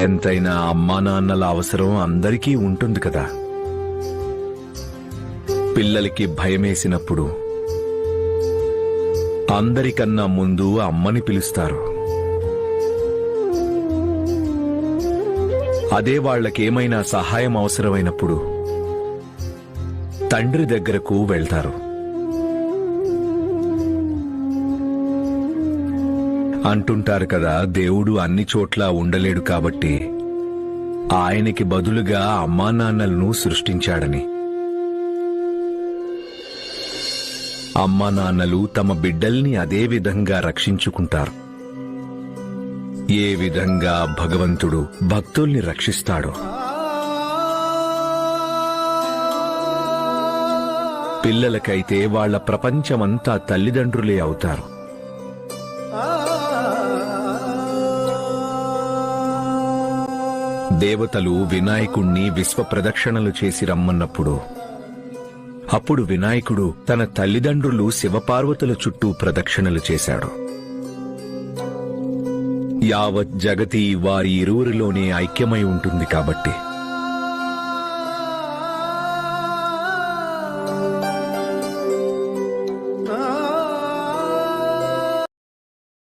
ఎంతైనా అమ్మా నాన్నల అవసరం అందరికీ ఉంటుంది కదా. పిల్లలకి భయమేసినప్పుడు అందరికన్నా ముందు అమ్మని పిలుస్తారు. అదే వాళ్ళకేమైనా సహాయం అవసరమైనప్పుడు తండ్రి దగ్గరకు వెళ్తారు. అంటుంటారు కదా దేవుడు అన్ని చోట్ల ఉండలేడు కాబట్టి. ఆయనకి బదులుగా అమ్మా నాన్నలను సృష్టించాడని. అమ్మా నాన్నలు తమ బిడ్డల్ని అదే విధంగా రక్షించుకుంటారు. ఏ విధంగా భగవంతుడు భక్తుల్ని రక్షిస్తాడో. పిల్లలకైతే వాళ్ళ ప్రపంచమంతా తల్లిదండ్రులే అవుతారు. దేవతలు వినాయకుణ్ణి విశ్వ ప్రదక్షిణలు చేసి రమ్మన్నప్పుడు. అప్పుడు వినాయకుడు తన తల్లిదండ్రులు శివపార్వతుల చుట్టూ ప్రదక్షిణలు చేశాడు. యావత్ జగతి వారి ఇరువురిలోనే ఐక్యమై ఉంటుంది కాబట్టి